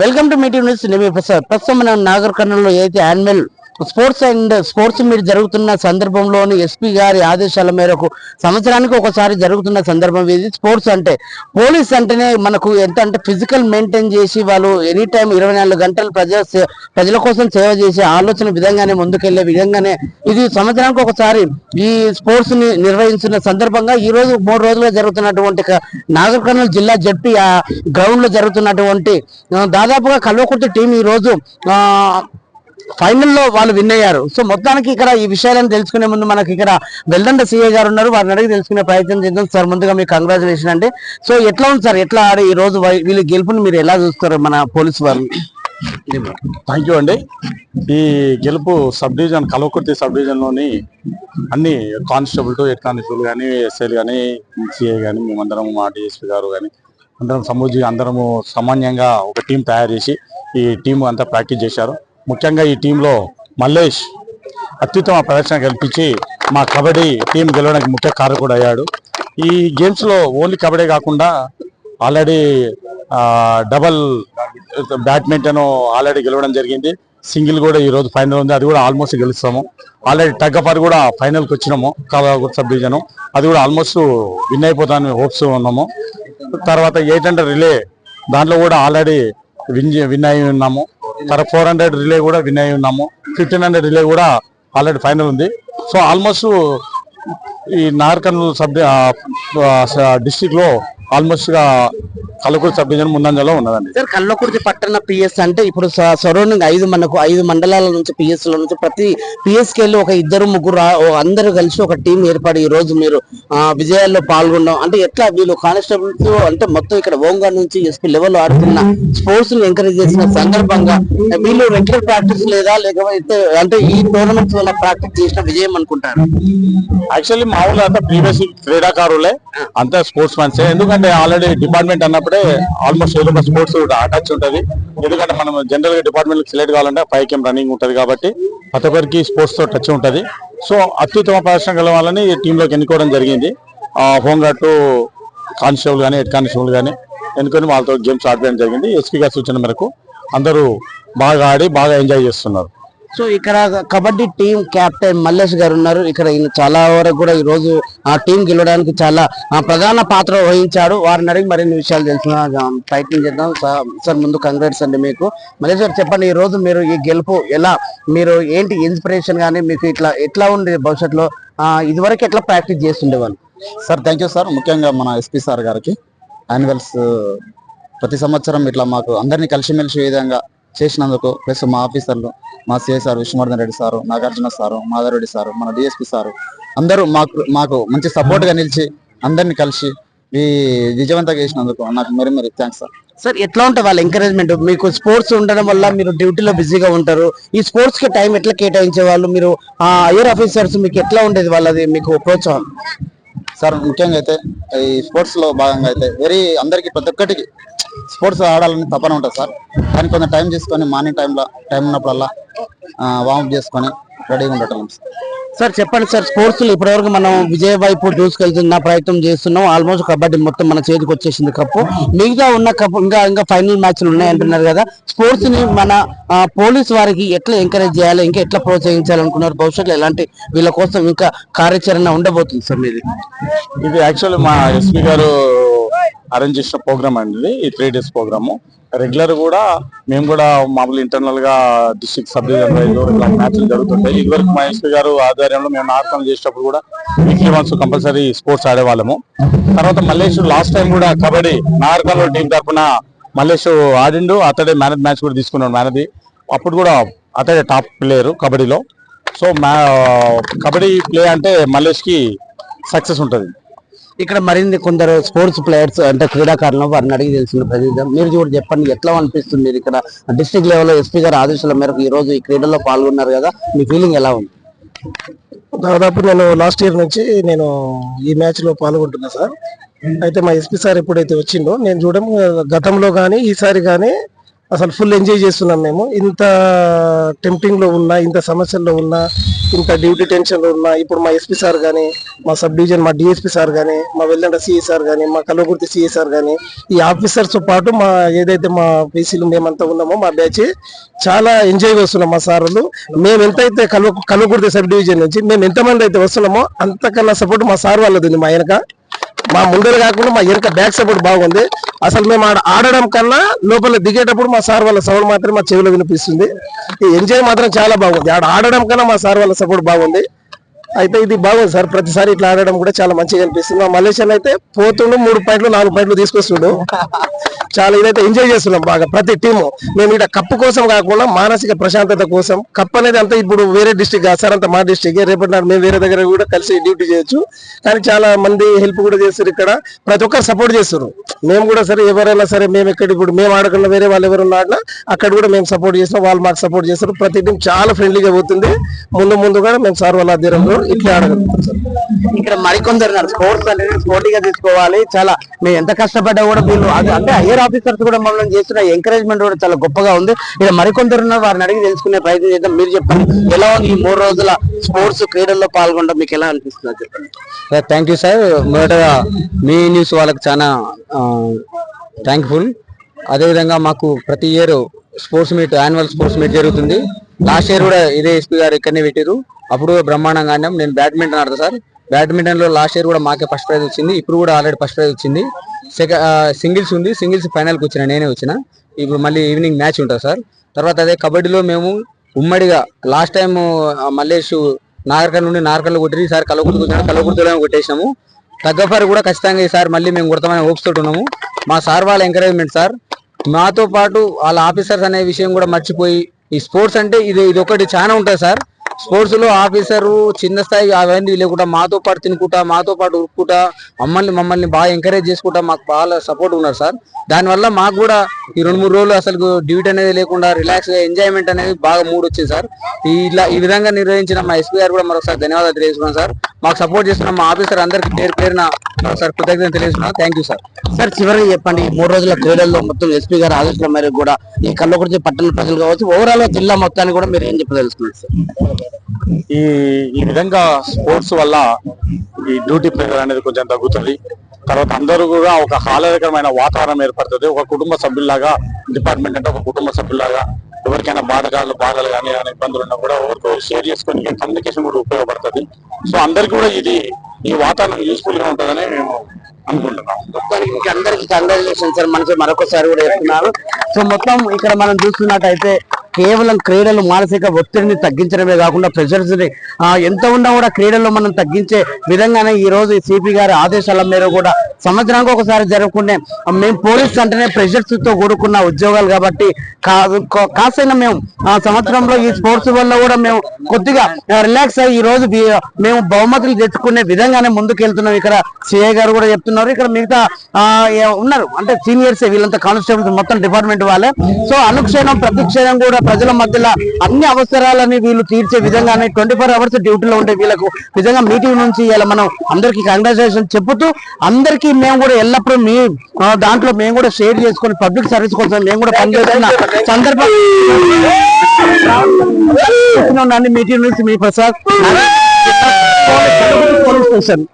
Welcome to meeting news. నేను ప్రసాద్. ప్రస్తుతం మనం నాగర్ కర్నూలులో ఏదైతే annual sports and sports meet జరుగుతున్న సందర్భంలోని ఎస్పీ గారి ఆదేశాల మేరకు సంవత్సరానికి ఒకసారి జరుగుతున్న సందర్భం ఇది. స్పోర్ట్స్ అంటే పోలీస్ అంటేనే మనకు ఎంత అంటే ఫిజికల్ మెయింటైన్ చేసి వాళ్ళు ఎనీ టైం ఇరవై నాలుగు గంటలు ప్రజా ప్రజల కోసం సేవ చేసే ఆలోచన విధంగానే ముందుకెళ్ళే విధంగానే ఇది సంవత్సరానికి ఒకసారి ఈ స్పోర్ట్స్ని నిర్వహించిన సందర్భంగా ఈ రోజు మూడు రోజులుగా జరుగుతున్నటువంటి క- నాగర్ కర్నూలు జిల్లా జడ్పీ ఆ గ్రౌండ్లో జరుగుతున్నటువంటి దాదాపుగా కల్వకుర్తి టీం ఈ రోజు ఆ, ఫైనల్లో వాళ్ళు విన్ అయ్యారు. సో మొత్తానికి ఇక్కడ ఈ విషయాలను తెలుసుకునే ముందు మనకి ఇక్కడ వెల్దండ సీఏ గారు ఉన్నారు. వారిని అడిగి తెలుసుకునే ప్రయత్నం చేద్దాం. సార్ ముందుగా మీకు కంగ్రాచులేషన్ అంటే సో ఎట్లా ఉంది సార్? ఎట్లా ఆడి ఈ రోజు వై- గెలుపుని మీరు ఎలా చూస్తారు మన పోలీసు వారిని థ్యాంక్ యూ అండి. ఈ గెలుపు సబ్ డివిజన్ కలవకుర్తి సబ్ డివిజన్లోని అన్ని కానిస్టేబుల్ టు హెడ్ కానిస్టేబుల్ కానీ ఎస్ఐలు కానీ సిఐ కానీ మేమందరం మా డిఎస్పీ గారు కానీ అందరం సమూజి అందరము సామాన్యంగా ఒక టీం తయారు చేసి ఈ టీం అంతా ప్రాక్టీస్ చేశారు. ముఖ్యంగా ఈ టీంలో మల్లేష్ అత్యుత్తమ ప్రదర్శన కల్పించి మా కబడ్డీ టీం గెలవడానికి ముఖ్య కారకుడు అయ్యాడు ఈ గేమ్స్లో ఓన్లీ కబడ్డీ కాకుండా ఆల్రెడీ డబల్ బ్యాడ్మింటన్ ఆల్రెడీ గెలవడం జరిగింది. సింగిల్ కూడా ఈరోజు ఫైనల్ ఉంది. అది కూడా ఆల్మోస్ట్ గెలుస్తాము. ఆల్రెడీ టగ్గపారు కూడా ఫైనల్కి వచ్చినాము. కావాలూరు సబ్ డివిజన్. అది కూడా ఆల్మోస్ట్ విన్ అయిపోతామని హోప్స్ ఉన్నాము. తర్వాత ఎయిట్ హండ్రెడ్ రిలే దాంట్లో కూడా ఆల్రెడీ విన్ విన్ అయి ఉన్నాము. తర్వాత ఫోర్ హండ్రెడ్ రిలే కూడా విన్ అయి ఉన్నాము. ఫిఫ్టీన్ హండ్రెడ్ రిలే కూడా ఆల్రెడీ ఫైనల్ ఉంది. సో ఆల్మోస్ట్ ఈ నార్కర్నూలు సబ్ డిస్టిక్లో ఆల్మోస్ట్గా కలకూరు సబ్ డివిజన్ ముందంజలో ఉన్నదండి. సార్ కల్లకుర్తి పట్టణ పిఎస్ అంటే ఇప్పుడు సరౌండింగ్ ఐదు మనకు ఐదు మండలాల నుంచి పిఎస్లో నుంచి ప్రతి పిఎస్కి వెళ్ళి ఒక ఇద్దరు ముగ్గురు అందరూ కలిసి ఒక టీం ఏర్పడి ఈ రోజు మీరు విజయాల్లో పాల్గొన్నాం. అంటే ఎట్లా వీళ్ళు కానిస్టేబుల్స్ అంటే మొత్తం ఇక్కడ ఓంగా నుంచి ఎస్పీ లెవెల్ ఆడుతున్న స్పోర్ట్స్ని ఎంకరేజ్ చేసిన సందర్భంగా వీళ్ళు రెగ్యులర్ ప్రాక్టీస్ లేదా లేకపోతే అంటే ఈ టోర్నమెంట్స్ వల్ల ప్రాక్టీస్ చేసిన విజయం అనుకుంటారు? యాక్చువల్లీ మామూలుగా అంతా ప్రీవియస్ క్రీడాకారులే అంతా స్పోర్ట్స్ మ్యాన్స్ ఎందుకంటే ఆల్రెడీ డిపార్ట్మెంట్ అన్నప్పుడే ఆల్మోస్ట్ ఏదో ఒక స్పోర్ట్స్ అటాచ్ ఉంటుంది. ఎందుకంటే మనం జనరల్గా డిపార్ట్మెంట్ సెలెక్ట్ కావాలంటే పైకేం రన్నింగ్ ఉంటుంది కాబట్టి ప్రతి ఒక్కరికి స్పోర్ట్స్తో టచ్ ఉంటుంది. సో అత్యుత్తమ ప్రదర్శన గల వాళ్ళని టీంలోకి ఎన్నుకోవడం జరిగింది. హోంగార్డ్ కానిస్టేబుల్ కానీ హెడ్ కానిస్టేబుల్ కానీ ఎన్నుకొని వాళ్ళతో గేమ్స్ ఆడడం జరిగింది. ఎస్పీ గారి సూచన మేరకు అందరూ బాగా ఆడి బాగా ఎంజాయ్ చేస్తున్నారు. సో ఇక్కడ కబడ్డీ టీం కెప్టెన్ మల్లేష్ గారు ఉన్నారు. ఇక్కడ ఈయన చాలా వరకు కూడా ఈ రోజు ఆ టీం గెలవడానికి చాలా ప్రధాన పాత్ర వహించాడు వారిని అడిగి మరిన్ని విషయాలు తెలిసిన ప్రయత్నం చేద్దాం. సార్ ముందు కంగ్రాట్స్ అండి మీకు. మల్లేష్ గారు చెప్పండి ఈ రోజు మీరు ఈ గెలుపు ఎలా మీరు ఏంటి ఇన్స్పిరేషన్ కానీ మీకు ఇట్లా ఎట్లా ఉంది భవిష్యత్తులో? ఇదివరకు ఎట్లా practice చేస్తుండేవాళ్ళు? Sir thank you sir. ముఖ్యంగా మన ఎస్పీ సార్ గారికి. యాన్యువల్స్ ప్రతి సంవత్సరం ఇట్లా మాకు అందరినీ కలిసిమెలిసి విధంగా చేసినందుకు ప్లస్ మా ఆఫీసర్లు మా CI sir Vishnuvardhan Reddy sir Nagarjuna sir Madhavareddy sir మన డిఎస్పీ సారు అందరూ మాకు మాకు మంచి సపోర్ట్గా నిలిచి అందరినీ కలిసి ఈ విజయవంతంగా చేసినందుకు నాకు మరి మరి థ్యాంక్స్ సార్. సార్ ఎట్లా ఉంటుంది వాళ్ళ ఎంకరేజ్మెంట్ మీకు స్పోర్ట్స్ ఉండడం వల్ల మీరు డ్యూటీలో బిజీగా ఉంటారు. ఈ స్పోర్ట్స్కి టైం ఎట్లా కేటాయించే వాళ్ళు? మీరు ఐఆర్ ఆఫీసర్స్ మీకు ఎట్లా ఉండేది వాళ్ళది మీకు ప్రోత్సాహం? సార్ ముఖ్యంగా అయితే ఈ స్పోర్ట్స్లో భాగంగా అయితే వెరీ అందరికి ప్రతి ఒక్కటికి స్పోర్ట్స్ ఆడాలని తపన ఉంటుంది సార్. కానీ కొంచెం టైం తీసుకొని మార్నింగ్ టైంలో టైం ఉన్నప్పుడల్లా వార్మప్ చేసుకొని రెడీగా ఉండటం సార్. సార్ చెప్పండి సార్ స్పోర్ట్స్లో ఇప్పటివరకు మనం విజయ వైపు దూసుకెళ్తున్న ప్రయత్నం చేస్తున్నాం. ఆల్మోస్ట్ కబడ్డీ మొత్తం మన చేతికి వచ్చేసింది కప్పు. మిగతా ఉన్న కప్పు ఇంకా ఇంకా ఫైనల్ మ్యాచ్లు ఉన్నాయంటున్నారు కదా. స్పోర్ట్స్ని మన ఆ, పోలీస్ వారికి ఎట్లా ఎంకరేజ్ చేయాలి ఇంకా ఎట్లా ప్రోత్సహించాలనుకున్నారు భవిష్యత్తులో ఎలాంటి వీళ్ళ కోసం ఇంకా కార్యాచరణ ఉండబోతుంది సార్ మీది? ఇది యాక్చువల్లీ మా ఎస్పీ గారు అరేంజ్ చేసిన ప్రోగ్రామ్ అండి. ఈ త్రీ డేస్ ప్రోగ్రామ్. రెగ్యులర్ కూడా మేము కూడా మామూలు ఇంటర్నల్గా డిస్ట్రిక్ట్ సబ్ డివిజన్ ఇట్లా మ్యాచ్లు జరుగుతుంటాయి. ఇదివరకు మా గారు ఆధ్వర్యంలో మేము నాటకం చేసేటప్పుడు కూడా వీక్లీ వన్స్ కంపల్సరీ స్పోర్ట్స్ ఆడేవాళ్ళము. తర్వాత మల్లేష్ లాస్ట్ టైం కూడా కబడ్డీ నార్కల్ టీం తరఫున మల్లేష్ ఆడిండు. అతడే మ్యాన్ మ్యాచ్ కూడా తీసుకున్నాడు మ్యాన్ అప్పుడు కూడా అతడే టాప్ ప్లేయర్ కబడ్డీలో. సో మ్యా కబడ్డీ ప్లే అంటే మల్లేష్కి సక్సెస్ ఉంటుంది. ఇక్కడ మరిన్ని కొందరు స్పోర్ట్స్ ప్లేయర్స్ అంటే క్రీడాకారులు వారిని అడిగి తెలిసిన ప్రతిదం మీరు కూడా చెప్పండి ఎట్లా అనిపిస్తుంది మీరు ఇక్కడ? డిస్ట్రిక్ట్ లెవెల్లో ఎస్పీ గారి ఆదేశాల మేరకు ఈ రోజు ఈ క్రీడల్లో పాల్గొన్నారు కదా మీ ఫీలింగ్ ఎలా ఉంది? దాదాపు నేను లాస్ట్ ఇయర్ నుంచి నేను ఈ మ్యాచ్లో పాల్గొంటున్నా సార్. అయితే మా ఎస్పీ సార్ ఎప్పుడైతే వచ్చిందో నేను చూడడం గతంలో కానీ ఈసారి కానీ అసలు ఫుల్ ఎంజాయ్ చేస్తున్నాం మేము. ఇంత టెంప్టింగ్లో ఉన్నా ఇంత సమస్యల్లో ఉన్నా ఇంత డ్యూటీ టెన్షన్లో ఉన్నా ఇప్పుడు మా ఎస్పీ సార్ కానీ మా సబ్ డివిజన్ మా డిఎస్పీ సార్ కానీ మా వెల్లండ సిఏ సార్ కానీ మా కల్లకుర్తి సిఏ సార్ కానీ ఈ ఆఫీసర్స్తో పాటు మా ఏదైతే మా పీసీలు మేమంతా ఉన్నామో మా బ్యాచ్ చాలా ఎంజాయ్ వస్తున్నాం మా సార్లు. మేము ఎంతైతే కల్వ కల్వకుర్తి సబ్ డివిజన్ నుంచి మేము ఎంతమంది అయితే వస్తున్నామో అంతకన్నా సపోర్ట్ మా సార్ వాళ్ళది ఉంది మా వెనక. మా ముందర కాకుండా మా వెనక బ్యాక్ సపోర్ట్ బాగుంది. అసలు మేము ఆడ ఆడడం కన్నా లోపల దిగేటప్పుడు మా సార్ వాళ్ళ సౌండ్ మాత్రం మా చెవిలో వినిపిస్తుంది. ఈ ఎంజాయ్ మాత్రం చాలా బాగుంది. ఆడ ఆడడం కన్నా మా సార్ వాళ్ళ సపోర్ట్ బాగుంది. అయితే ఇది బాగుంది సార్. ప్రతిసారి ఇట్లా ఆడడం కూడా చాలా మంచిగా అనిపిస్తుంది. మా మలేషియన్ అయితే పోతుండు మూడు పాయింట్లు నాలుగు పాయింట్లు తీసుకొస్తుండు. చాలా ఇదైతే ఎంజాయ్ చేస్తున్నాం బాగా ప్రతి టీము మేము ఇక్కడ కప్పు కోసం కాకుండా మానసిక ప్రశాంతత కోసం. కప్ అనేది అంతా ఇప్పుడు వేరే డిస్టిక్ సార్ అంతా మా డిస్టిక్ రేపటి నాడు మేము వేరే దగ్గర కూడా కలిసి డ్యూటీ చేయొచ్చు. కానీ చాలా మంది హెల్ప్ కూడా చేస్తారు ఇక్కడ. ప్రతి ఒక్కరు సపోర్ట్ చేస్తారు. మేము కూడా సరే ఎవరైనా సరే మేము ఎక్కడ ఇప్పుడు మేము ఆడకుండా వేరే వాళ్ళు ఎవరు ఆడినా అక్కడ కూడా మేము సపోర్ట్ చేస్తాం వాళ్ళు మాకు సపోర్ట్ చేస్తారు. ప్రతి టీం చాలా ఫ్రెండ్లీగా పోతుంది. ముందు ముందు కూడా మేము సార్ వాళ్ళ అధ్యయనంలో ఇట్లా అడగలుగుతాం సార్ ఇక్కడ మరికొందరు స్పోర్ట్స్ అనేది పోటీగా తీసుకోవాలి. చాలా మేము ఎంత కష్టపడ్డా కూడా వీళ్ళు అది అంటే హైయర్ ఆఫీసర్స్ కూడా మమ్మల్ని చేస్తున్న ఎంకరేజ్మెంట్ కూడా చాలా గొప్పగా ఉంది. ఇక్కడ మరికొందరు ఉన్నారు. వారిని అడిగి తెలుసుకునే ప్రయత్నం చేద్దాం. మీరు చెప్పండి. ఎలా ఉంది ఈ మూడు రోజుల స్పోర్ట్స్ క్రీడల్లో పాల్గొనడం? మీకు ఎలా అనిపిస్తుంది చెప్పండి. థ్యాంక్ యూ సార్ మొదటగా మీ న్యూస్ వాళ్ళకి చాలా థ్యాంక్ఫుల్ అదేవిధంగా మాకు ప్రతి year sports meet annual sports meet జరుగుతుంది. లాస్ట్ ఇయర్ కూడా ఇదే ఎస్పీ గారు ఇక్కడనే పెట్టారు అప్పుడు బ్రహ్మాండంగా ఆడినాం. నేను బ్యాడ్మింటన్ ఆడతా సార్. బ్యాడ్మింటన్లో లాస్ట్ ఇయర్ కూడా మాకే ఫస్ట్ ప్రైజ్ వచ్చింది. ఇప్పుడు కూడా ఆల్రెడీ ఫస్ట్ ప్రైజ్ వచ్చింది. సెకండ్ సింగిల్స్ ఉంది. సింగిల్స్ ఫైనల్కి వచ్చిన నేనే వచ్చిన. ఇప్పుడు మళ్ళీ ఈవినింగ్ మ్యాచ్ ఉంటుంది సార్. తర్వాత అదే కబడ్డీలో మేము ఉమ్మడిగా లాస్ట్ టైం మల్లేష్ నాగర్కల్ నుండి నాగర్కల్లో కొట్టి ఈసారి కలగుర్తి వచ్చిన కలగుర్తిలో కొట్టేసినాము. తగ్గఫారు కూడా ఖచ్చితంగా ఈసారి మళ్ళీ మేము కొడతామని హోప్స్ తోటి ఉన్నాము. మా సార్ వాళ్ళ ఎంకరేజ్మెంట్ సార్. మాతో పాటు వాళ్ళ ఆఫీసర్స్ అనే విషయం కూడా మర్చిపోయి ఈ స్పోర్ట్స్ అంటే ఇది ఇది ఒకటి చాలా ఉంటుంది సార్. స్పోర్ట్స్లో ఆఫీసరు చిన్న స్థాయి అవన్నీ లేకుండా మాతో పాటు తినుకుంటా మాతో పాటు ఉరుక్కుంటా మమ్మల్ని మమ్మల్ని బాగా ఎంకరేజ్ చేసుకుంటా మాకు బాగా సపోర్ట్ ఉన్నారు సార్. దానివల్ల మాకు కూడా ఈ రెండు మూడు రోజులు అసలు డ్యూటీ అనేది లేకుండా రిలాక్స్గా ఎంజాయ్మెంట్ అనేది బాగా మూడ్ వచ్చింది సార్. ఇలా ఈ విధంగా నిర్వహించిన మా ఎస్పీ గారు కూడా మరొకసారి ధన్యవాదాలు తెలియజేసుకున్నాం సార్. మాకు సపోర్ట్ చేస్తున్న మా ఆఫీసర్ అందరికి పేరు పేరున మరొకసారి కృతజ్ఞత తెలియజేస్తున్నాం. థ్యాంక్ యూ సార్ సార్ చివరిగా చెప్పండి. ఈ మూడు రోజుల క్రీడల్లో మొత్తం ఎస్పీ గారు ఆదేశాల మేరకు కూడా ఈ కల్లకుర్తి పట్టణ ప్రజలు కావచ్చు ఓవరాల్గా జిల్లా మొత్తాన్ని కూడా మీరు ఏం చెప్పదలుచుకున్నారు సార్ ఈ ఈ విధంగా స్పోర్ట్స్ వల్ల ఈ డ్యూటీ ప్రెషర్ అనేది కొంచెం తగ్గుతుంది. తర్వాత అందరూ కూడా ఒక ఆహ్లాదకరమైన వాతావరణం ఏర్పడుతుంది. ఒక కుటుంబ సభ్యుల్లాగా డిపార్ట్మెంట్ అంటే ఒక కుటుంబ సభ్యుల్లాగా ఎవరికైనా బాధకాలు బాధలు కానీ ఏమైనా ఇబ్బందులు ఉన్నా కూడా ఎవరితో షేర్ చేసుకొని కమ్యూనికేషన్ కూడా ఉపయోగపడుతుంది. సో అందరికి కూడా ఇది ఈ వాతావరణం యూస్ఫుల్గా ఉంటుందని మేము అనుకుంటున్నాం. మొత్తానికి మీకు అందరికి కంగ్రాచులేషన్ సార్. మనకి మరొకసారి కూడా చెప్తున్నారు. సో మొత్తం ఇక్కడ మనం చూస్తున్నట్టయితే కేవలం క్రీడలు మానసిక ఒత్తిడిని తగ్గించడమే కాకుండా ప్రెషర్స్ని ఎంత ఉన్నా కూడా క్రీడల్లో మనం తగ్గించే విధంగానే ఈ రోజు సిపి గారి ఆదేశాల మేరకు కూడా సంవత్సరానికి ఒకసారి జరుపుకునే మేము పోలీస్ అంటేనే ప్రెషర్స్తో కూడుకున్న ఉద్యోగాలు కాబట్టి కా- కాసైనా మేము ఆ సంవత్సరంలో ఈ స్పోర్ట్స్ వల్ల కూడా మేము కొద్దిగా రిలాక్స్ అయ్యి ఈ రోజు మేము బహుమతులు తెచ్చుకునే విధంగానే ముందుకెళ్తున్నాం. ఇక్కడ సిఐ గారు కూడా చెప్తున్నారు. ఇక్కడ మిగతా ఉన్నారు. అంటే సీనియర్స్ వీళ్ళంతా కానిస్టేబుల్స్ మొత్తం డిపార్ట్మెంట్ వాళ్ళే. సో అనుక్షణం ప్రతిక్షణం కూడా ప్రజల మధ్యలో అన్ని అవసరాలని వీళ్ళు తీర్చే విధంగానే ట్వంటీ ఫోర్ అవర్స్ డ్యూటీలో ఉండే వీళ్ళకు నిజంగా మీటింగ్ నుంచి ఇలా మనం అందరికి కంగ్రాచులేషన్ చెబుతూ అందరికీ మేము కూడా ఎల్లప్పుడూ మీ దాంట్లో మేము కూడా షేర్ చేసుకొని పబ్లిక్ సర్వీస్ కోసం మేము కూడా పనిచేస్తున్న సందర్భం. నన్ను మీటింగ్ నుంచి మీ ప్రసాద్. Police station